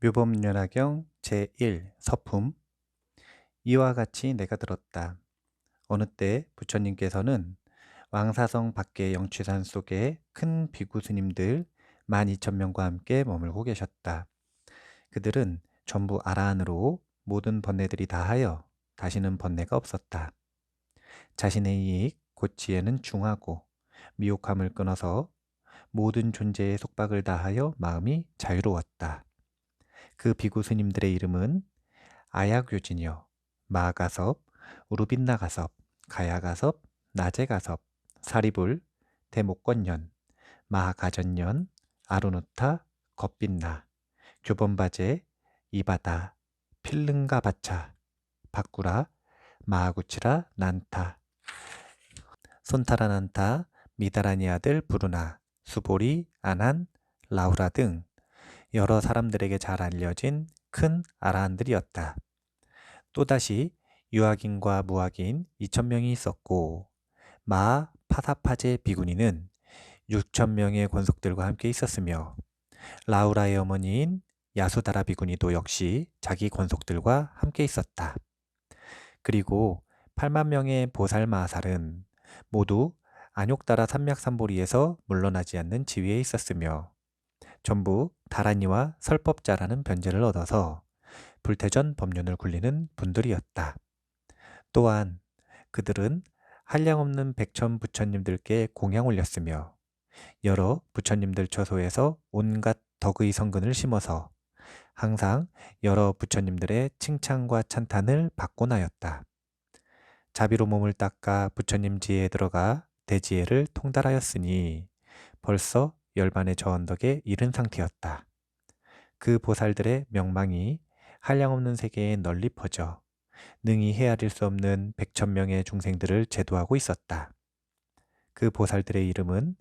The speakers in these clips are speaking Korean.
묘법연화경 제1 서품 이와 같이 내가 들었다. 어느 때 부처님께서는 왕사성 밖의 영취산 속에 큰 비구 스님들 12,000명과 함께 머물고 계셨다. 그들은 전부 아라한으로 모든 번뇌들이 다하여 다시는 번뇌가 없었다. 자신의 이익, 고치에는 중하고 미혹함을 끊어서 모든 존재의 속박을 다하여 마음이 자유로웠다. 그 비구 스님들의 이름은 아야교진이요, 마가섭, 우르빈나가섭, 가야가섭, 나제가섭, 사리불, 대목권년, 마하가전년, 아루누타, 겁빈나, 교범바제, 이바다, 필릉가바차, 바꾸라, 마하구치라, 난타, 손타라 난타, 미다라니 아들 부르나, 수보리, 아난, 라우라 등 여러 사람들에게 잘 알려진 큰 아라한들이었다. 또다시 유학인과 무학인 2천명이 있었고 마 파사파제 비구니는 6천명의 권속들과 함께 있었으며 라우라의 어머니인 야수다라 비구니도 역시 자기 권속들과 함께 있었다. 그리고 8만 명의 보살 마살은 모두 안욕다라 산맥산보리에서 물러나지 않는 지위에 있었으며 전부 다란이와 설법자라는 변제를 얻어서 불태전 법륜을 굴리는 분들이었다. 또한 그들은 한량없는 백천 부처님들께 공양 올렸으며 여러 부처님들 처소에서 온갖 덕의 성근을 심어서 항상 여러 부처님들의 칭찬과 찬탄을 받곤 하였다. 자비로 몸을 닦아 부처님 지혜에 들어가 대지혜를 통달하였으니 벌써 열반의 저 언덕에 이른 상태였다. 그 보살들의 명망이 한량없는 세계에 널리 퍼져 능히 헤아릴 수 없는 백천 명의 중생들을 제도하고 있었다. 그 보살들의 이름은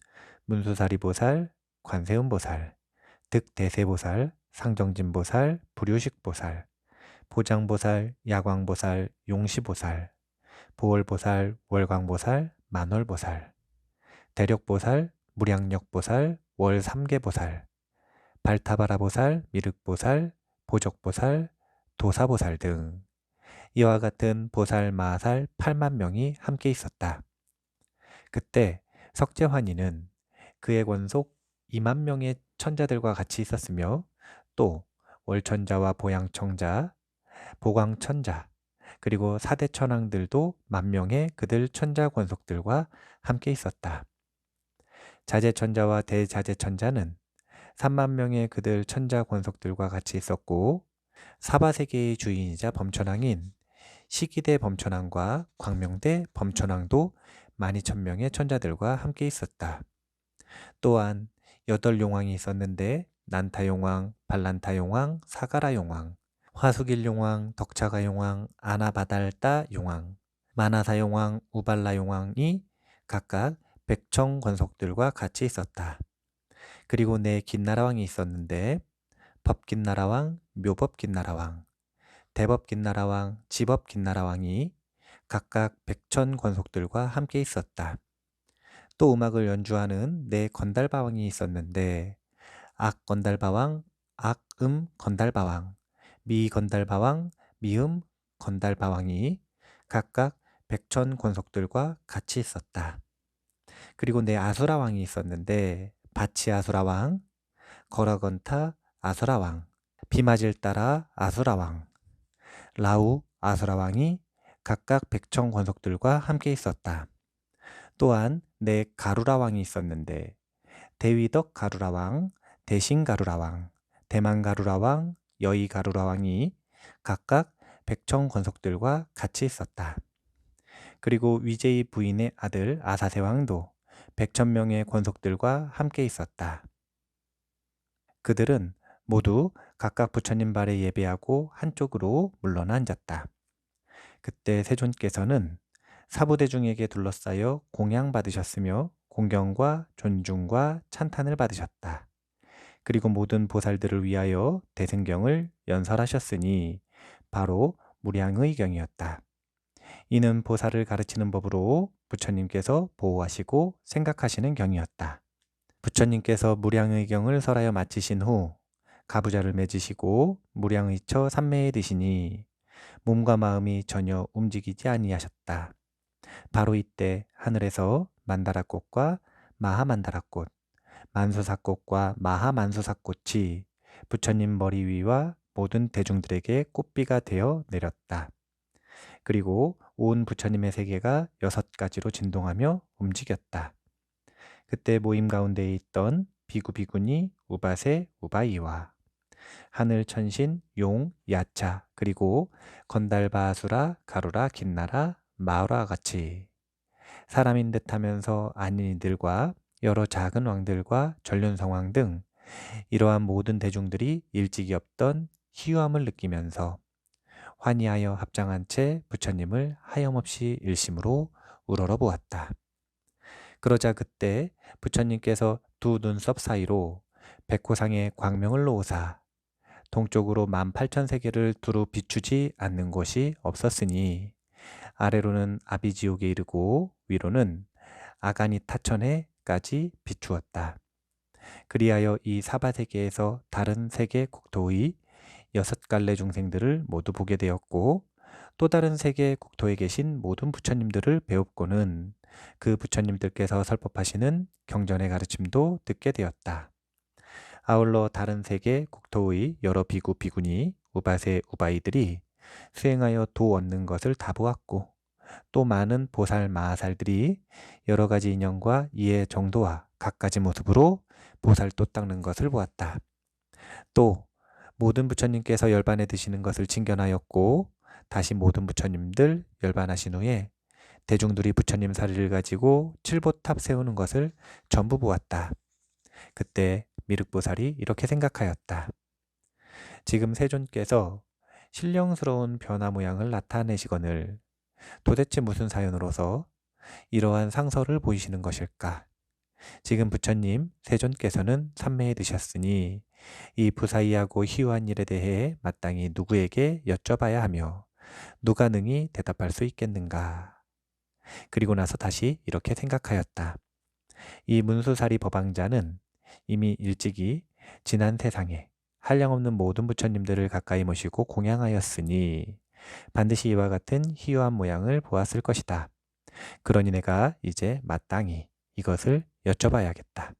문수사리 보살, 관세음 보살, 득대세 보살, 상정진 보살, 불유식 보살, 보장 보살, 야광 보살, 용시 보살, 보월 보살, 월광 보살, 만월 보살, 대력 보살, 무량력 보살, 월삼계보살, 발타바라보살, 미륵보살, 보적보살, 도사보살 등 이와 같은 보살 마살 8만 명이 함께 있었다. 그때 석재환이는 그의 권속 2만 명의 천자들과 같이 있었으며 또 월천자와 보양청자, 보광천자, 그리고 사대 천왕들도 만 명의 그들 천자 권속들과 함께 있었다. 자재천자와 대자재천자는 3만 명의 그들 천자 권속들과 같이 있었고 사바세계의 주인이자 범천왕인 시기대 범천왕과 광명대 범천왕도 12,000명의 천자들과 함께 있었다. 또한 여덟 용왕이 있었는데 난타 용왕, 발란타 용왕, 사가라 용왕, 화수길 용왕, 덕차가 용왕, 아나바달따 용왕, 마나사 용왕, 우발라 용왕이 각각 백청 권속들과 같이 있었다. 그리고 내 긴나라왕이 있었는데 법긴나라왕, 묘법긴나라왕, 대법긴나라왕, 지법긴나라왕이 각각 백천 권속들과 함께 있었다. 또 음악을 연주하는 내 건달바왕이 있었는데 악건달바왕, 악음 건달바왕, 미건달바왕, 미음 건달바왕이 각각 백천 권속들과 같이 있었다. 그리고 내 아수라 왕이 있었는데 바치 아수라 왕, 거라건타 아수라 왕, 비맞을 따라 아수라 왕, 라우 아수라 왕이 각각 백청 권속들과 함께 있었다. 또한 내 가루라 왕이 있었는데 대위덕 가루라 왕, 대신 가루라 왕, 대만 가루라 왕, 여의 가루라 왕이 각각 백청 권속들과 같이 있었다. 그리고 위제이 부인의 아들 아사세 왕도 백천 명의 권속들과 함께 있었다. 그들은 모두 각각 부처님 발에 예배하고 한쪽으로 물러나 앉았다. 그때 세존께서는 사부대중에게 둘러싸여 공양 받으셨으며 공경과 존중과 찬탄을 받으셨다. 그리고 모든 보살들을 위하여 대승경을 연설하셨으니 바로 무량의 경이었다. 이는 보살을 가르치는 법으로 부처님께서 보호하시고 생각하시는 경이었다. 부처님께서 무량의 경을 설하여 마치신 후 가부좌를 맺으시고 무량의처 삼매에 드시니 몸과 마음이 전혀 움직이지 아니하셨다. 바로 이때 하늘에서 만다라꽃과 마하만다라꽃, 만수사꽃과 마하만수사꽃이 부처님 머리 위와 모든 대중들에게 꽃비가 되어 내렸다. 그리고 온 부처님의 세계가 여섯 가지로 진동하며 움직였다. 그때 모임 가운데에 있던 비구 비구니 우바세 우바이와 하늘 천신 용 야차 그리고 건달바수라 가루라 긴나라 마우라 같이 사람인 듯 하면서 아닌 이들과 여러 작은 왕들과 전륜성왕 등 이러한 모든 대중들이 일찍이 없던 희유함을 느끼면서 환희하여 합장한 채 부처님을 하염없이 일심으로 우러러 보았다. 그러자 그때 부처님께서 두 눈썹 사이로 백호상의 광명을 놓으사 동쪽으로 만 팔천 세계를 두루 비추지 않는 곳이 없었으니 아래로는 아비지옥에 이르고 위로는 아가니 타천에까지 비추었다. 그리하여 이 사바세계에서 다른 세계 국토의 여섯 갈래 중생들을 모두 보게 되었고 또 다른 세계 국토에 계신 모든 부처님들을 배웠고는 그 부처님들께서 설법하시는 경전의 가르침도 듣게 되었다. 아울러 다른 세계 국토의 여러 비구 비구니 우바세 우바이들이 수행하여 도 얻는 것을 다 보았고 또 많은 보살 마하살들이 여러 가지 인연과 이해 정도와 각가지 모습으로 보살도 닦는 것을 보았다. 또 모든 부처님께서 열반에 드시는 것을 칭견하였고 다시 모든 부처님들 열반하신 후에 대중들이 부처님 사리를 가지고 칠보탑 세우는 것을 전부 보았다. 그때 미륵보살이 이렇게 생각하였다. 지금 세존께서 신령스러운 변화 모양을 나타내시거늘 도대체 무슨 사연으로서 이러한 상서를 보이시는 것일까? 지금 부처님 세존께서는 삼매에 드셨으니 이 부사이하고 희유한 일에 대해 마땅히 누구에게 여쭤봐야 하며 누가 능히 대답할 수 있겠는가? 그리고 나서 다시 이렇게 생각하였다. 이 문수사리 법왕자는 이미 일찍이 지난 세상에 한량없는 모든 부처님들을 가까이 모시고 공양하였으니 반드시 이와 같은 희유한 모양을 보았을 것이다. 그러니 내가 이제 마땅히 이것을 여쭤봐야겠다.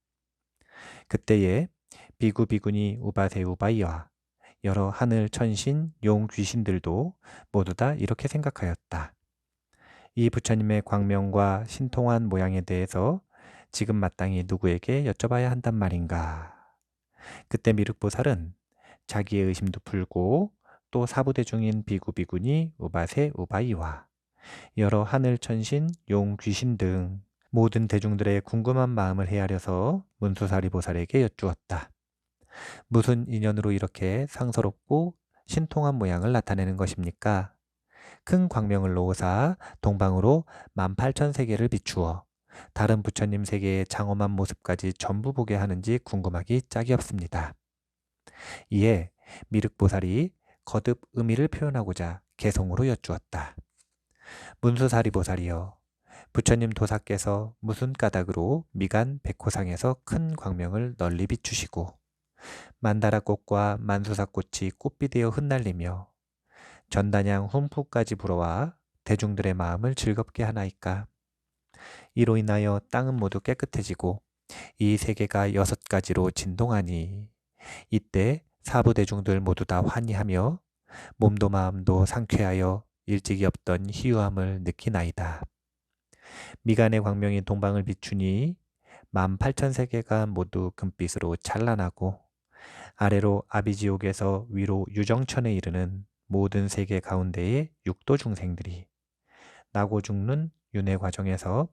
그때에 비구 비구니 우바세 우바이와 여러 하늘 천신 용 귀신들도 모두 다 이렇게 생각하였다. 이 부처님의 광명과 신통한 모양에 대해서 지금 마땅히 누구에게 여쭤봐야 한단 말인가. 그때 미륵보살은 자기의 의심도 풀고 또 사부대 중인 비구비구니 우바세 우바이와 여러 하늘 천신 용 귀신 등 모든 대중들의 궁금한 마음을 헤아려서 문수사리 보살에게 여쭈었다. 무슨 인연으로 이렇게 상서롭고 신통한 모양을 나타내는 것입니까? 큰 광명을 놓으사 동방으로 만 팔천 세계를 비추어 다른 부처님 세계의 장엄한 모습까지 전부 보게 하는지 궁금하기 짝이 없습니다. 이에 미륵보살이 거듭 의미를 표현하고자 개성으로 여쭈었다. 문수사리 보살이여 부처님 도사께서 무슨 까닭으로 미간 백호상에서 큰 광명을 널리 비추시고 만다라 꽃과 만수사 꽃이 꽃비 되어 흩날리며 전단양 훈푸까지 불어와 대중들의 마음을 즐겁게 하나이까. 이로 인하여 땅은 모두 깨끗해지고 이 세계가 여섯 가지로 진동하니 이때 사부 대중들 모두 다 환희하며 몸도 마음도 상쾌하여 일찍이 없던 희유함을 느끼나이다. 미간의 광명이 동방을 비추니 만 팔천 세계가 모두 금빛으로 찬란하고 아래로 아비지옥에서 위로 유정천에 이르는 모든 세계 가운데의 육도 중생들이 나고 죽는 윤회 과정에서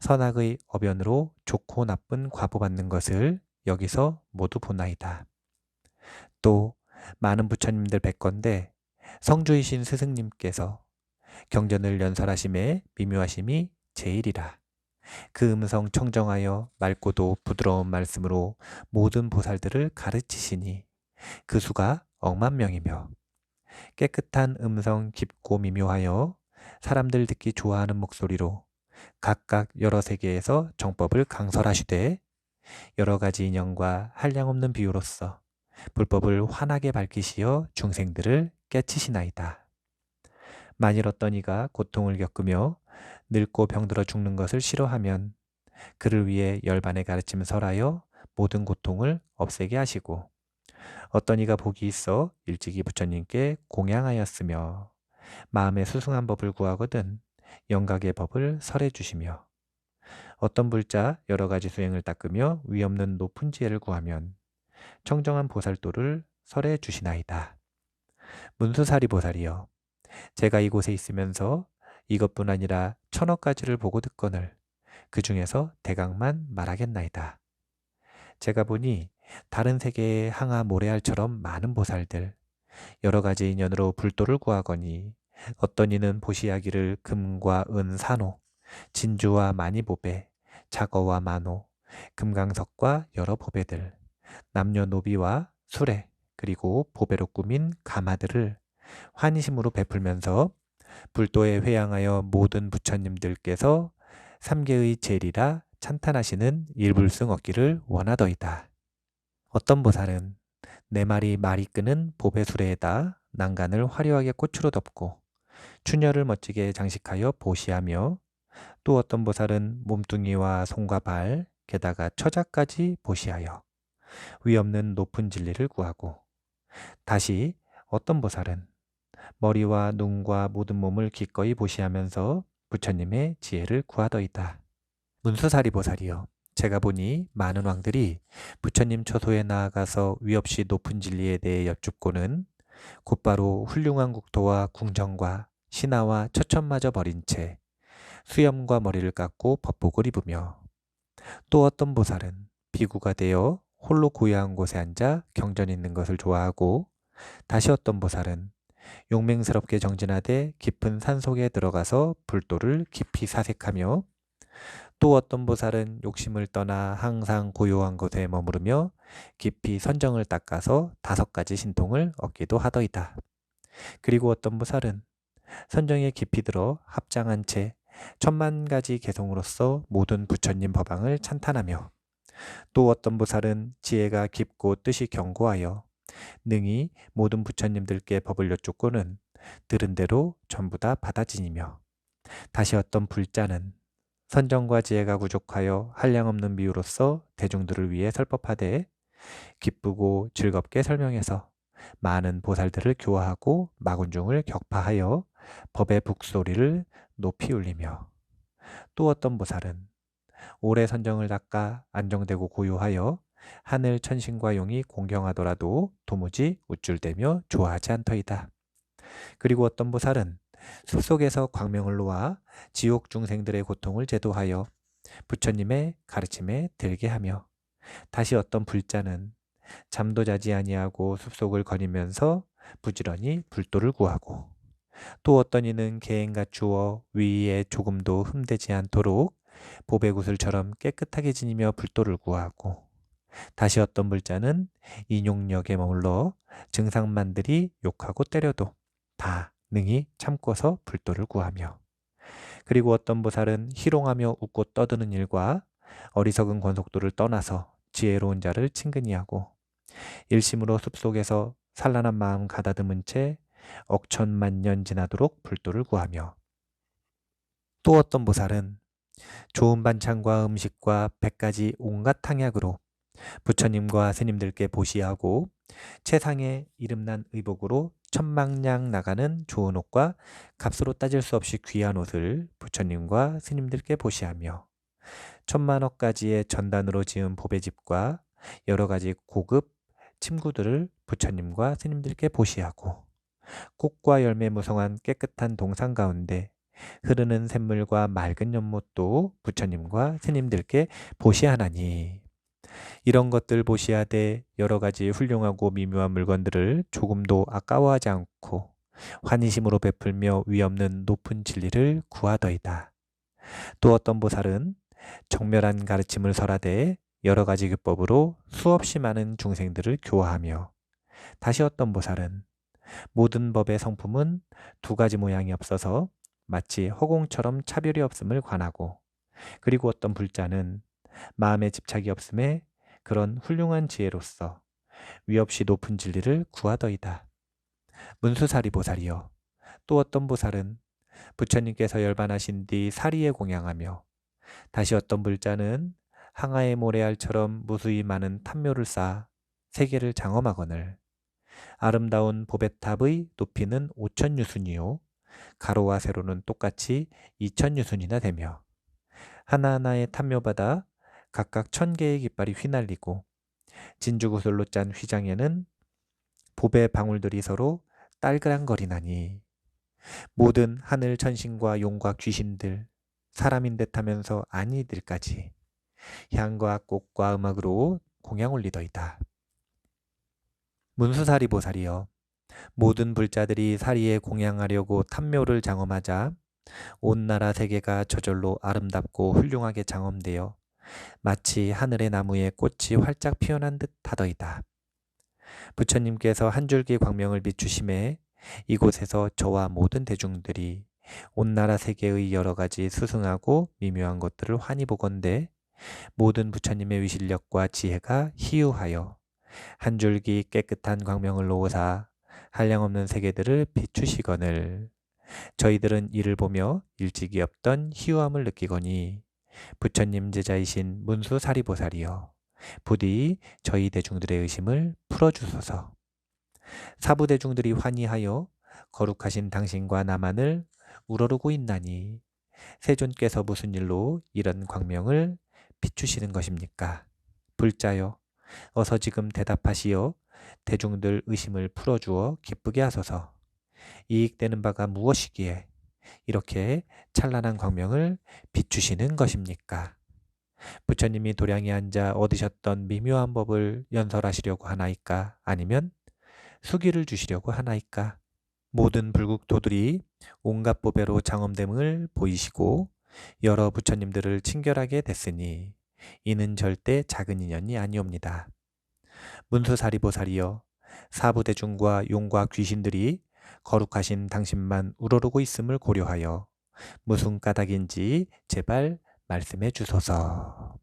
선악의 어변으로 좋고 나쁜 과보받는 것을 여기서 모두 보나이다. 또 많은 부처님들 뵙건대 성주이신 스승님께서 경전을 연설하심에 미묘하심이 제일이라. 그 음성 청정하여 맑고도 부드러운 말씀으로 모든 보살들을 가르치시니 그 수가 억만 명이며 깨끗한 음성 깊고 미묘하여 사람들 듣기 좋아하는 목소리로 각각 여러 세계에서 정법을 강설하시되 여러 가지 인연과 한량없는 비유로서 불법을 환하게 밝히시어 중생들을 깨치시나이다. 만일 어떤 이가 고통을 겪으며 늙고 병들어 죽는 것을 싫어하면 그를 위해 열반의 가르침 설하여 모든 고통을 없애게 하시고 어떤 이가 복이 있어 일찍이 부처님께 공양하였으며 마음의 수승한 법을 구하거든 영각의 법을 설해 주시며 어떤 불자 여러 가지 수행을 닦으며 위없는 높은 지혜를 구하면 청정한 보살도를 설해 주시나이다. 문수사리 보살이여 제가 이곳에 있으면서 이것뿐 아니라 천억 가지를 보고 듣거늘 그 중에서 대강만 말하겠나이다. 제가 보니 다른 세계의 항아 모래알처럼 많은 보살들 여러 가지 인연으로 불도를 구하거니 어떤 이는 보시하기를 금과 은 산호 진주와 마니보배 자거와 만호 금강석과 여러 보배들 남녀 노비와 수레 그리고 보배로 꾸민 가마들을 환희심으로 베풀면서 불도에 회양하여 모든 부처님들께서 삼계의 제리라 찬탄하시는 일불승 얻기를 원하더이다. 어떤 보살은 네 마리 말이 끄는 보배 수레에다 난간을 화려하게 꽃으로 덮고 추녀를 멋지게 장식하여 보시하며 또 어떤 보살은 몸뚱이와 손과 발 게다가 처자까지 보시하여 위없는 높은 진리를 구하고 다시 어떤 보살은 머리와 눈과 모든 몸을 기꺼이 보시하면서 부처님의 지혜를 구하더이다. 문수사리 보살이여 제가 보니 많은 왕들이 부처님 처소에 나아가서 위없이 높은 진리에 대해 여쭙고는 곧바로 훌륭한 국토와 궁정과 신하와 처천마저 버린 채 수염과 머리를 깎고 법복을 입으며 또 어떤 보살은 비구가 되어 홀로 고요한 곳에 앉아 경전 있는 것을 좋아하고 다시 어떤 보살은 용맹스럽게 정진하되 깊은 산속에 들어가서 불도를 깊이 사색하며 또 어떤 보살은 욕심을 떠나 항상 고요한 곳에 머무르며 깊이 선정을 닦아서 다섯 가지 신통을 얻기도 하더이다. 그리고 어떤 보살은 선정에 깊이 들어 합장한 채 천만 가지 개성으로서 모든 부처님 법왕을 찬탄하며 또 어떤 보살은 지혜가 깊고 뜻이 견고하여 능히 모든 부처님들께 법을 여쭙고는 들은 대로 전부 다 받아지니며 다시 어떤 불자는 선정과 지혜가 부족하여 한량없는 미우로서 대중들을 위해 설법하되 기쁘고 즐겁게 설명해서 많은 보살들을 교화하고 마군중을 격파하여 법의 북소리를 높이 울리며 또 어떤 보살은 오래 선정을 닦아 안정되고 고요하여 하늘 천신과 용이 공경하더라도 도무지 우쭐대며 좋아하지 않더이다. 그리고 어떤 보살은 숲속에서 광명을 놓아 지옥 중생들의 고통을 제도하여 부처님의 가르침에 들게 하며 다시 어떤 불자는 잠도 자지 아니하고 숲속을 거니면서 부지런히 불도를 구하고 또 어떤 이는 개행 갖추어 위에 조금도 흠되지 않도록 보배구슬처럼 깨끗하게 지니며 불도를 구하고 다시 어떤 불자는 인용력에 머물러 증상만들이 욕하고 때려도 다 능히 참고서 불도를 구하며 그리고 어떤 보살은 희롱하며 웃고 떠드는 일과 어리석은 권속도를 떠나서 지혜로운 자를 친근히 하고 일심으로 숲속에서 산란한 마음 가다듬은 채 억천만 년 지나도록 불도를 구하며 또 어떤 보살은 좋은 반찬과 음식과 백가지 온갖 탕약으로 부처님과 스님들께 보시하고 최상의 이름난 의복으로 천망량 나가는 좋은 옷과 값으로 따질 수 없이 귀한 옷을 부처님과 스님들께 보시하며 천만억 가지의 전단으로 지은 보배집과 여러 가지 고급 침구들을 부처님과 스님들께 보시하고 꽃과 열매 무성한 깨끗한 동상 가운데 흐르는 샘물과 맑은 연못도 부처님과 스님들께 보시하나니 이런 것들 보시하되 여러 가지 훌륭하고 미묘한 물건들을 조금도 아까워하지 않고 환희심으로 베풀며 위없는 높은 진리를 구하더이다. 또 어떤 보살은 정멸한 가르침을 설하되 여러 가지 규법으로 수없이 많은 중생들을 교화하며 다시 어떤 보살은 모든 법의 성품은 두 가지 모양이 없어서 마치 허공처럼 차별이 없음을 관하고 그리고 어떤 불자는 마음의 집착이 없음에 그런 훌륭한 지혜로서 위없이 높은 진리를 구하더이다. 문수사리 보살이여 또 어떤 보살은 부처님께서 열반하신 뒤 사리에 공양하며 다시 어떤 불자는 항아의 모래알처럼 무수히 많은 탐묘를 쌓아 세계를 장엄하거늘 아름다운 보배탑의 높이는 5천 유순이요 가로와 세로는 똑같이 2천 유순이나 되며 하나하나의 탐묘바다 각각 천 개의 깃발이 휘날리고 진주구슬로 짠 휘장에는 보배 방울들이 서로 딸그랑거리나니 모든 하늘 천신과 용과 귀신들 사람인 듯하면서 아니들까지 향과 꽃과 음악으로 공양 올리더이다. 문수사리 보살이여 모든 불자들이 사리에 공양하려고 탐묘를 장엄하자 온 나라 세계가 저절로 아름답고 훌륭하게 장엄되어 마치 하늘의 나무에 꽃이 활짝 피어난 듯 하더이다. 부처님께서 한 줄기 광명을 비추심에 이곳에서 저와 모든 대중들이 온 나라 세계의 여러 가지 수승하고 미묘한 것들을 환히 보건대 모든 부처님의 위실력과 지혜가 희유하여 한 줄기 깨끗한 광명을 놓으사 한량없는 세계들을 비추시거늘 저희들은 이를 보며 일찍이 없던 희유함을 느끼거니 부처님 제자이신 문수 사리보살이여 부디 저희 대중들의 의심을 풀어주소서 사부 대중들이 환희하여 거룩하신 당신과 나만을 우러르고 있나니 세존께서 무슨 일로 이런 광명을 비추시는 것입니까? 불자여 어서 지금 대답하시어 대중들 의심을 풀어주어 기쁘게 하소서. 이익되는 바가 무엇이기에 이렇게 찬란한 광명을 비추시는 것입니까? 부처님이 도량에 앉아 얻으셨던 미묘한 법을 연설하시려고 하나이까? 아니면 수기를 주시려고 하나이까? 모든 불국토들이 온갖 보배로 장엄됨을 보이시고 여러 부처님들을 친결하게 됐으니 이는 절대 작은 인연이 아니옵니다. 문수사리보살이여 사부대중과 용과 귀신들이 거룩하신 당신만 우러르고 있음을 고려하여 무슨 까닭인지 제발 말씀해 주소서.